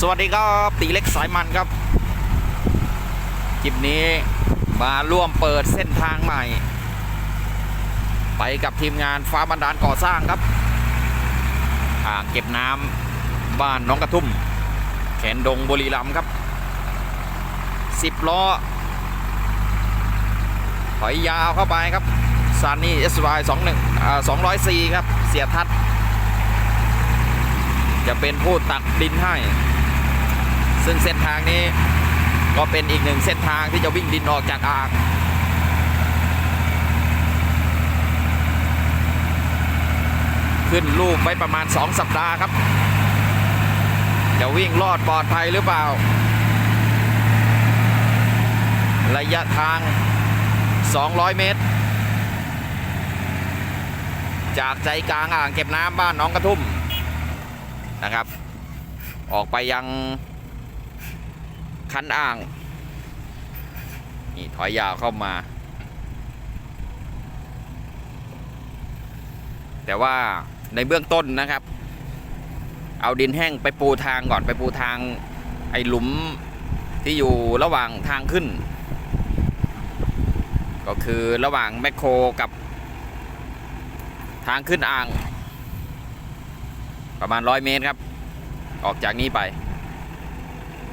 สวัสดีครับตีเล็กสายมันครับคลิปนี้มาร่วมเปิดเส้นทางใหม่ ไปกับทีมงานฟ้าบันดาลก่อสร้างครับอ่างเก็บน้ำบ้านน้องกระทุ่ม แขนดงบุรีรัมย์ครับสิบล้อถอยยาวเข้าไปครับซานนี่เอสวายสองหนึ่งสองร้อยสี่ครับ เสียทัศน์จะเป็นผู้ตักดินให้ ซึ่งเส้นทางนี้ก็เป็นอีกหนึ่งเส้นทางที่จะวิ่งดินออกจากอ่างขึ้นลูกไว้ประมาณ 2 สัปดาห์ครับ จะวิ่งรอดปลอดภัยหรือเปล่า ระยะทาง 200 เมตร จากใจกลางอ่างเก็บน้ำบ้านน้องกระทุ่มนะครับ ออกไปยัง คันอ่าง นี่ถอยยาวเข้ามา แต่ว่าในเบื้องต้นนะครับ เอาดินแห้งไปปูทางก่อนไปปูทางไอ้หลุมที่อยู่ระหว่างทางขึ้น ก็คือระหว่างแมคโครกับทางขึ้นอ่าง ประมาณร้อยเมตรครับ ออกจากนี้ไป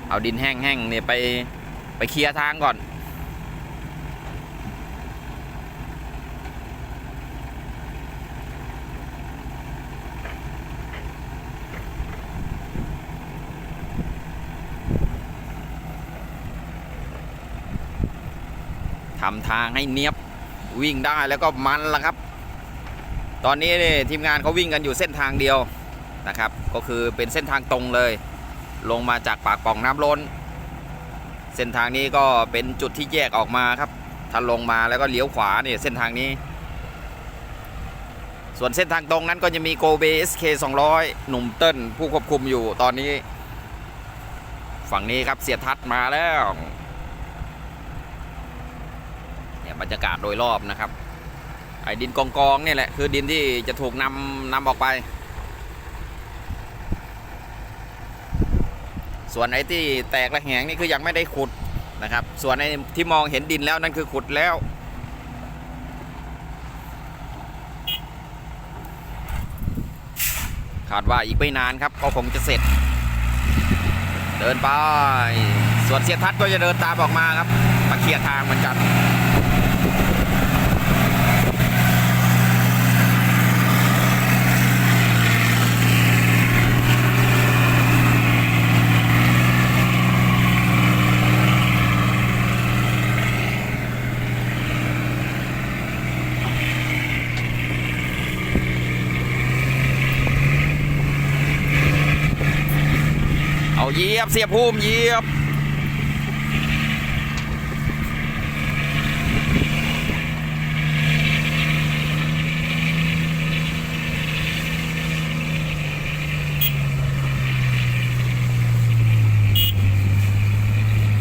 เอาดินแห้งๆเนี่ยไปไปเคลียร์ทางก่อน ทำทางให้เนียบวิ่งได้แล้วก็มันละครับ ตอนนี้เนี่ยทีมงานเขาวิ่งกันอยู่เส้นทางเดียวนะครับ ก็คือเป็นเส้นทางตรงเลย ลงมาจากปากป่องน้ำล้น เส้นทางนี้ก็เป็นจุดที่แยกออกมาครับถ้าลงมาแล้วก็เลี้ยวขวาเนี่ยเส้นทางนี้ ส่วนเส้นทางตรงนั้นก็จะมีโกเบสเค200หนุ่มเติ้ลผู้ควบคุมอยู่ตอนนี้ ฝั่งนี้ครับเสียทัศน์มาแล้วเนี่ยบรรยากาศโดยรอบนะครับไอ้ดินกองกองๆเนี่ยแหละคือดินที่จะถูกนำนำออกไป ส่วนไอ้ที่แตกระแหงนี่คือยังไม่ได้ขุดนะครับ ส่วนไอ้ที่มองเห็นดินแล้วนั่นคือขุดแล้ว คาดว่าอีกไม่นานครับก็คงจะเสร็จ เดินไป ส่วนเสียทัศน์ก็จะเดินตามออกมาครับมาเคลียร์ทางเหมือนกัน ยียบเสียบภูมิเหยียบ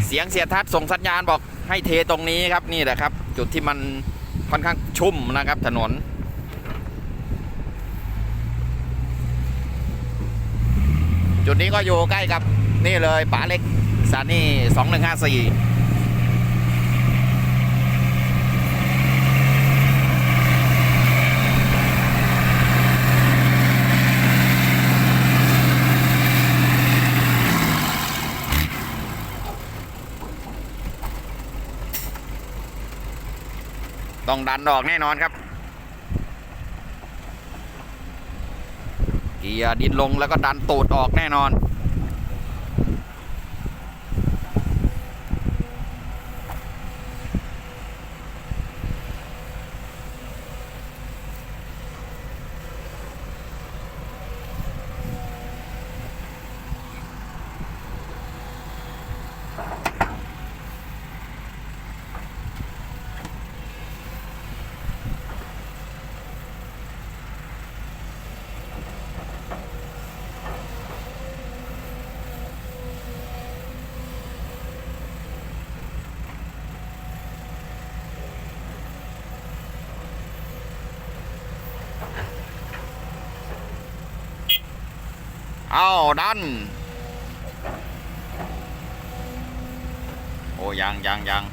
เสียงเสียทัศน์ส่งสัญญาณบอกให้เทตรงนี้ครับนี่แหละครับ จุดที่มันค่อนข้างชุ่มนะครับถนน จุดนี้ก็อยู่ใกล้กับ นี่เลยป๋าเล็กสานี่สองหนึ่งห้าสี่ต้องดันออกแน่นอนครับ เกียร์ดินลงแล้วก็ดันตูดออกแน่นอน เอาดัน โอ้ยังยังยัง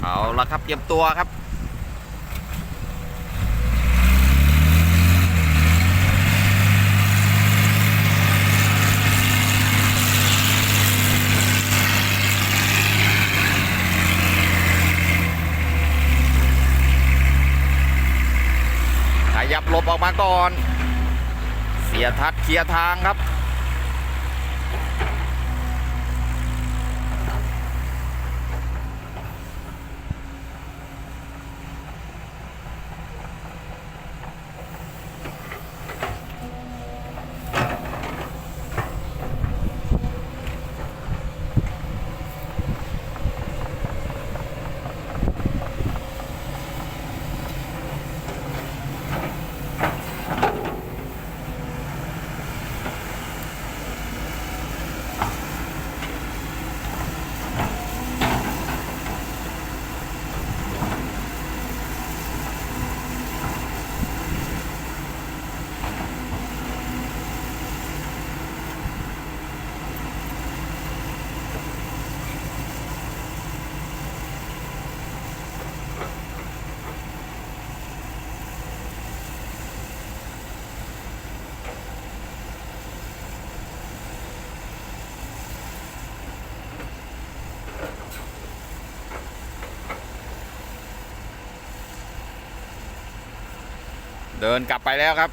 เอาละครับเตรียมตัวครับ หลบออกมาก่อน เสียทัดเคลียร์ทางครับ เดินกลับไปแล้วครับ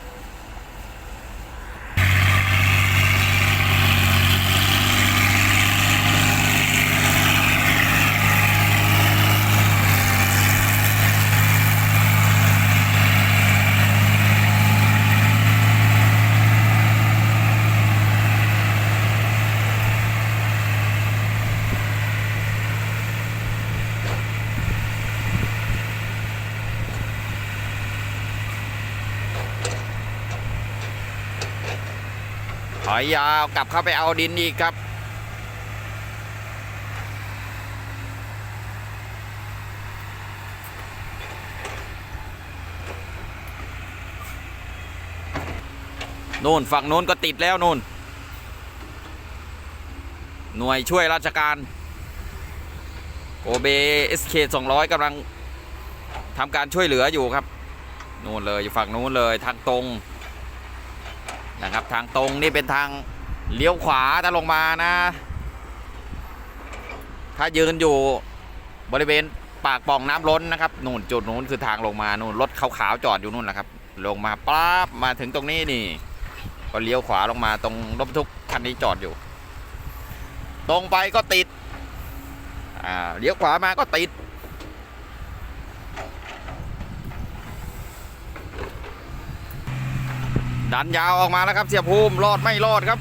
อยยาวกลับเข้าไปเอาดินอีกครับ นู่นฝั่งนู้นก็ติดแล้วนู่น หน่วยช่วยราชการโอเบเอสเค200กำลังทำการช่วยเหลืออยู่ครับนู่นเลยอยู่ฝั่งนู้นเลยทางตรง นะครับ ทางตรงนี่เป็นทางเลี้ยวขวาถ้าลงมานะ ถ้ายืนอยู่บริเวณปากป่องน้ำล้นนะครับนู่นจุดนู้นคือทางลงมานู่นรถขาวๆจอดอยู่นู่นแหละครับ ลงมาปั๊บมาถึงตรงนี้นี่ ก็เลี้ยวขวาลงมาตรงรถบรรทุกคันนี้จอดอยู่ ตรงไปก็ติดอ่าเลี้ยวขวามาก็ติด ดันยาวออกมาแล้วครับเสียภูมิรอดไม่รอดครับ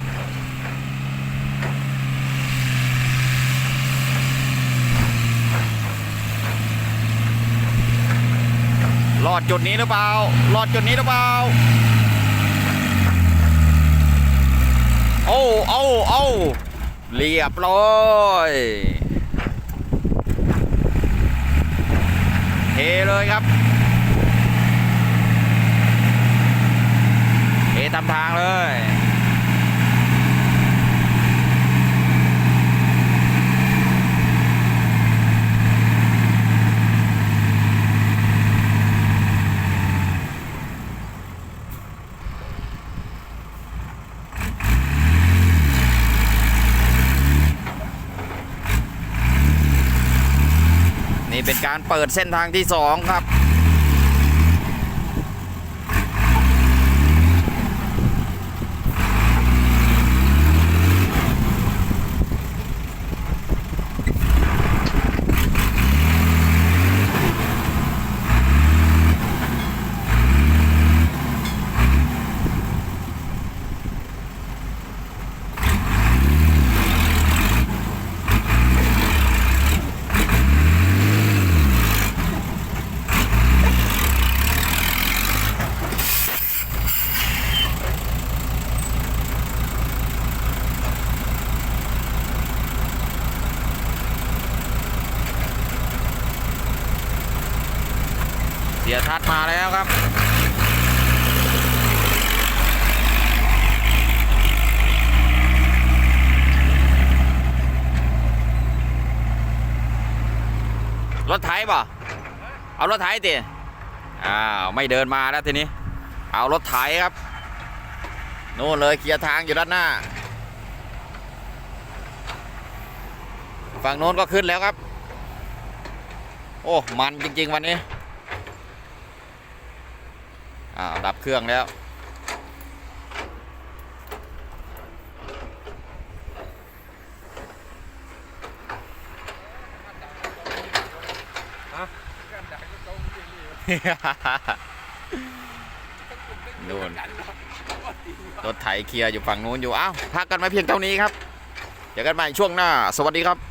รอดจุดนี้หรือเปล่ารอดจุดนี้หรือเปล่าโอ้โอ้โอ้เรียบร้อยเทเลยครับ เอทำทางเลยนี่เป็นการเปิดเส้นทางที่สองครับ สียทัดมาแล้วครับ รถไถป่ะเอารถไถติอ้าว ไม่เดินมาแล้วทีนี้ เอารถไถครับ นู่นเลยเคลียร์ทางอยู่ด้านหน้า ฝั่งโน้นก็ขึ้นแล้วครับ โอ้ มันจริง ๆ วันนี้ อ่าวดับเครื่องแล้วนู่นรถไถเคลียร์อยู่ฝั่งนู้นอยู่ อ้าว พักกันไว้เพียงเท่านี้ครับเจอกันใหม่ช่วงหน้า สวัสดีครับ